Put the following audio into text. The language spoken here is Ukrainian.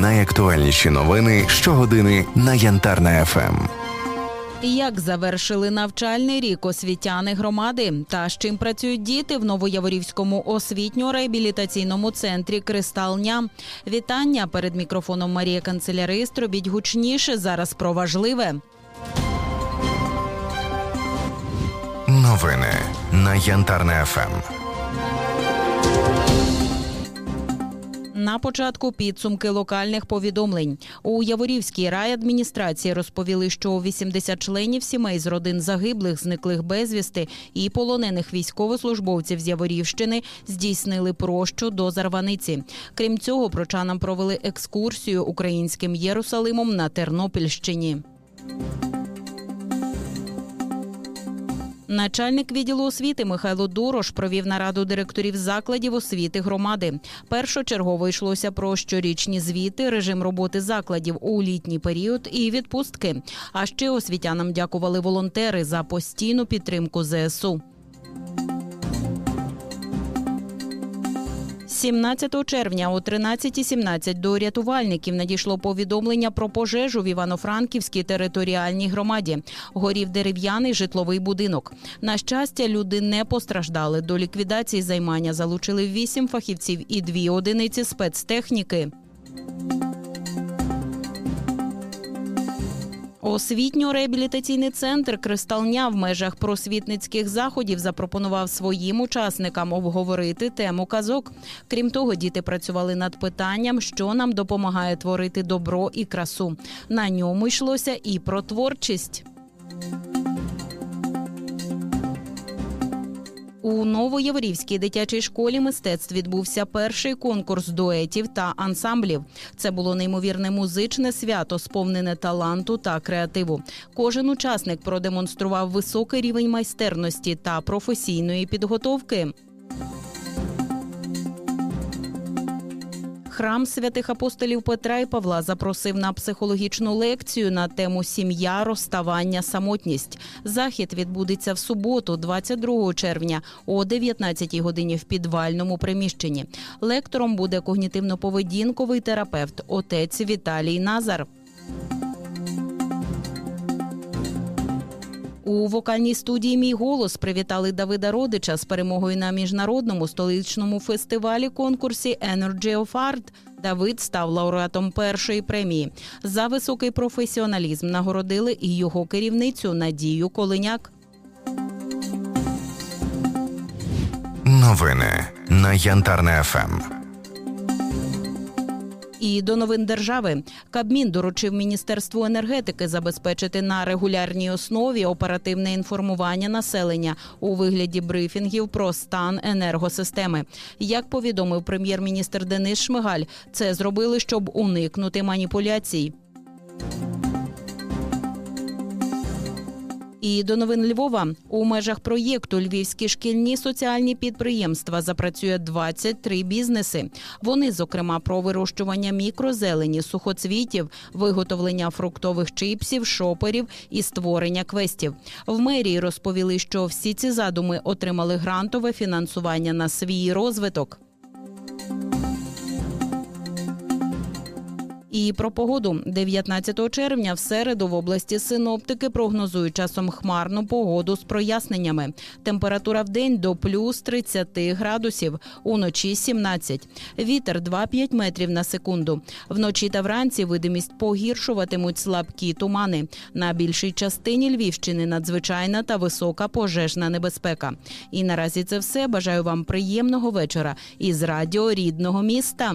Найактуальніші новини щогодини на Янтарна ФМ. Як завершили навчальний рік освітяни громади та з чим працюють діти в Новояворівському освітньо-реабілітаційному центрі Кристалня? Вітання перед мікрофоном Марія Канцелярист. Робіть гучніше зараз про важливе. Новини на Янтарна ФМ. На початку підсумки локальних повідомлень у Яворівській райадміністрації розповіли, що 80 членів сімей з родин загиблих, зниклих безвісти і полонених військовослужбовців з Яворівщини здійснили прощу до Зарваниці. Крім цього, прочанам провели екскурсію українським Єрусалимом на Тернопільщині. Начальник відділу освіти Михайло Дорош провів нараду директорів закладів освіти громади. Першочергово йшлося про щорічні звіти, режим роботи закладів у літній період і відпустки. А ще освітянам дякували волонтери за постійну підтримку ЗСУ. 17 червня о 13.17 до рятувальників надійшло повідомлення про пожежу в Івано-Франківській територіальній громаді. Горів дерев'яний житловий будинок. На щастя, люди не постраждали. До ліквідації займання залучили вісім фахівців і дві одиниці спецтехніки. Освітньо-реабілітаційний центр Кристалня в межах просвітницьких заходів запропонував своїм учасникам обговорити тему казок. Крім того, діти працювали над питанням, що нам допомагає творити добро і красу. На ньому йшлося і про творчість. У Новояворівській дитячій школі мистецтв відбувся перший конкурс дуетів та ансамблів. Це було неймовірне музичне свято, сповнене таланту та креативу. Кожен учасник продемонстрував високий рівень майстерності та професійної підготовки. Храм святих апостолів Петра і Павла запросив на психологічну лекцію на тему сім'я, розставання, самотність. Захід відбудеться в суботу, 22 червня, о 19-й годині в підвальному приміщенні. Лектором буде когнітивно-поведінковий терапевт, отець Віталій Назар. У вокальній студії Мій голос привітали Давида Родича з перемогою на міжнародному столичному фестивалі конкурсі Energy of Art. Давид став лауреатом першої премії. За високий професіоналізм нагородили і його керівницю Надію Колиняк. Новини на Янтарна ФМ. І до новин держави Кабмін доручив Міністерству енергетики забезпечити на регулярній основі оперативне інформування населення у вигляді брифінгів про стан енергосистеми. Як повідомив прем'єр-міністр Денис Шмигаль, це зробили, щоб уникнути маніпуляцій. І до новин Львова у межах проєкту Львівські шкільні соціальні підприємства запрацює 23 бізнеси. Вони, зокрема, про вирощування мікрозелені, сухоцвітів, виготовлення фруктових чипсів, шоперів і створення квестів. В мерії розповіли, що всі ці задуми отримали грантове фінансування на свій розвиток. І про погоду 19 червня в середу в області синоптики прогнозують часом хмарну погоду з проясненнями. Температура в день до плюс 30 градусів, уночі 17. Вітер 2-5 метрів на секунду. Вночі та вранці видимість погіршуватимуть слабкі тумани. На більшій частині Львівщини надзвичайна та висока пожежна небезпека. І наразі це все. Бажаю вам приємного вечора із радіо рідного міста.